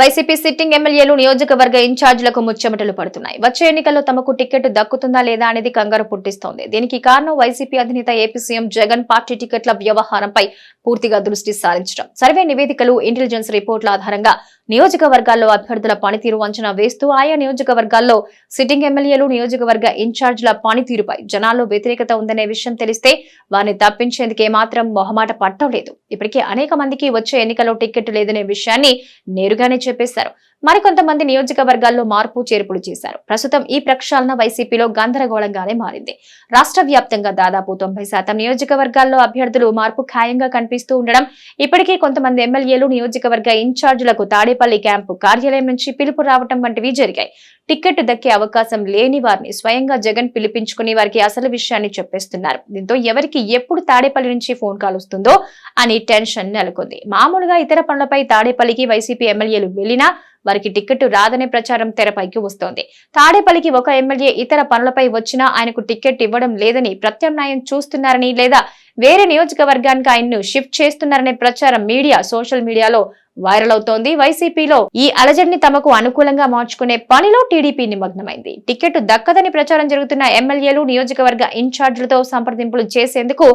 YCP sitting ఎమ్మెల్యేలు నియోజకవర్గ ఇన్ఛార్జీలకు ముచ్చెమటలు పడుతున్నాయి. వచ్చే ఎన్నికల్లో తమకు టికెట్ దక్కుతుందా లేదా అనేది కంగారు పుట్టిస్తోంది. దీనికి కారణం వైసీపీ అధినేత ఏపీ సీఎం జగన్ పార్టీ టికెట్ల వ్యవహారంపై పూర్తిగా దృష్టి సారించడం. సర్వే నివేదికలు ఇంటెలిజెన్స్ రిపోర్టుల ఆధారంగా నియోజకవర్గాల్లో అభ్యర్థుల పనితీరు అంచనా వేస్తూ ఆయా నియోజకవర్గాల్లో సిట్టింగ్ ఎమ్మెల్యేలు నియోజకవర్గ ఇన్ఛార్జీల పనితీరుపై జనాల్లో వ్యతిరేకత ఉందనే విషయం తెలిస్తే వారిని తప్పించేందుకు మాత్రం మొహమాట పట్టం లేదు. ఇప్పటికే అనేక మందికి వచ్చే ఎన్నికల్లో టిక్కెట్ లేదనే విషయాన్ని నేరుగానే చెప్పేశారు. మరికొంతమంది నియోజకవర్గాల్లో మార్పు చేర్పులు చేశారు. ప్రస్తుతం ఈ ప్రక్షాళన వైసీపీలో గందరగోళంగానే మారింది. రాష్ట్ర వ్యాప్తంగా దాదాపు తొంభై శాతం నియోజకవర్గాల్లో అభ్యర్థులు మార్పు ఖాయంగా కనిపిస్తూ ఉండడం ఇప్పటికే కొంతమంది ఎమ్మెల్యేలు నియోజకవర్గ ఇన్ఛార్జీలకు తాడేపల్లి క్యాంపు కార్యాలయం నుంచి పిలుపు రావటం వంటివి జరిగాయి. టికెట్ దక్కే అవకాశం లేని వారిని స్వయంగా జగన్ పిలిపించుకుని వారికి అసలు విషయాన్ని చెప్పేస్తున్నారు. దీంతో ఎవరికి ఎప్పుడు తాడేపల్లి నుంచి ఫోన్ కాల్ వస్తుందో అని టెన్షన్ నెలకొంది. మామూలుగా ఇతర పనులపై తాడేపల్లికి వైసీపీ ఎమ్మెల్యేలు వెళ్ళినా వారికి టికెట్ రాదనే ప్రచారం తెరపైకి వస్తోంది. తాడేపల్లికి ఒక ఎమ్మెల్యే ఇతర పనులపై వచ్చినా ఆయనకు టికెట్ ఇవ్వడం లేదని ప్రత్యామ్నాయం చూస్తున్నారని లేదా వేరే నియోజకవర్గానికి ఆయన్ను షిఫ్ట్ చేస్తున్నారనే ప్రచారం మీడియా సోషల్ మీడియాలో వైరల్ అవుతోంది. వైసీపీలో ఈ అలజడిని తమకు అనుకూలంగా మార్చుకునే పనిలో టీడీపీ నిమగ్నమైంది. టికెట్ దక్కదని ప్రచారం జరుగుతున్న ఎమ్మెల్యేలు నియోజకవర్గ ఇన్ఛార్జీలతో సంప్రదింపులు చేసేందుకు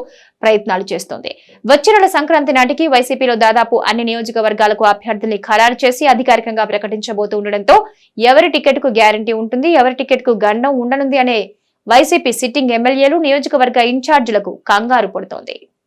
ప్రయత్నాలు చేస్తోంది. వచ్చే నెల సంక్రాంతి నాటికి వైసీపీలో దాదాపు అన్ని నియోజకవర్గాలకు అభ్యర్థుల్ని ఖరారు చేసి అధికారికంగా ప్రకటించబోతూ ఉండడంతో ఎవరి టికెట్కు గ్యారంటీ ఉంటుంది ఎవరి టికెట్కు గండం ఉండనుంది అనే వైసీపీ సిట్టింగ్ ఎమ్మెల్యేలు నియోజకవర్గ ఇన్ఛార్జీలకు కంగారు పడుతోంది.